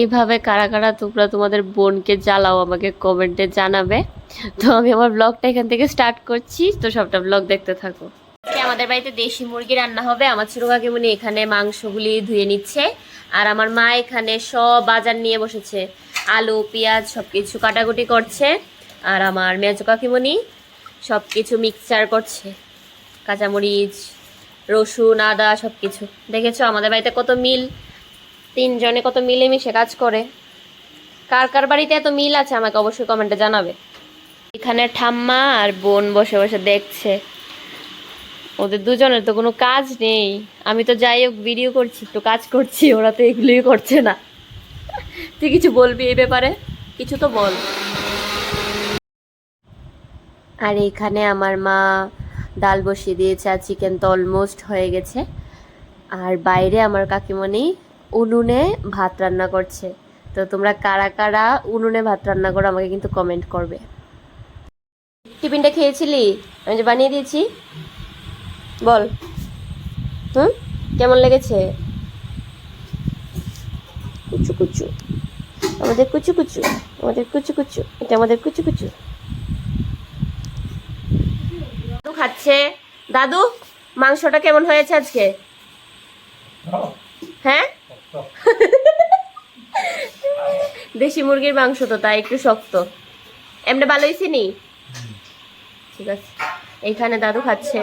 এইভাবে কারা কারা তোমরা তোমাদের বোনকে জ্বালাও আমাকে কমেন্টে জানাবে। তো আমি আমার ব্লগটা এখান থেকে স্টার্ট করছি। তো সবটা ব্লগ দেখতে থাকো। আমাদের বাড়িতে দেশি মুরগি রান্না হবে। আমার ছোট কাকিমুনি এখানে মাংসগুলি ধুয়ে নিচ্ছে। আর আমার মা এখানে সব বাজার নিয়ে বসেছে। আলু, পেঁয়াজ সব কিছু কাটাকুটি করছে। আর আমার মেজো কাকিমুনি সব কিছু মিক্সচার করছে। কাঁচামরিচ, রসুন, আদা সব কিছু দেখেছ? আমাদের বাড়িতে কত মিল। তিনজনে কত মিলেমিশে কাজ করে। কার কার বাড়িতে এত মিল আছে আমাকে অবশ্যই কমেন্টে জানাবে। এখানে ঠাম্মা আর বোন বসে বসে দেখছে। ওদের দুজনের তো কোনো কাজ নেই। আমি তো যাই হোক ভিডিও করছি তো কাজ করছি, ওরা তো এগুলোই করছে না। তুই কিছু বলবি এই ব্যাপারে? কিছু তো বল। আর এখানে আমার মা ডাল বসিয়ে দিয়েছে আর চিকেন তো অলমোস্ট হয়ে গেছে। আর বাইরে আমার কাকিমণি উনুনে ভাত রান্না করছে। তো তোমরা কারা কারা উনুনে ভাত রান্না করো আমাকে কিন্তু কমেন্ট করবে। টিফিনটা খেয়েছিলি? আমি যে বানিয়ে দিয়েছি। বল। হুম? কেমন লেগেছে? কুচু কুচু। আমাদের কুচু কুচু। আমাদের কুচু কুচু। এটা আমাদের কুচু কুচু। দাদু খাচ্ছে। দাদু মাংসটা কেমন হয়েছে আজকে? হ্যাঁ? দেশি মুরগির মাংস তো তাই একটু শক্ত। এমনি ভালো হয়েছে নি ঠিক আছে। এইখানে দাদু খাচ্ছে।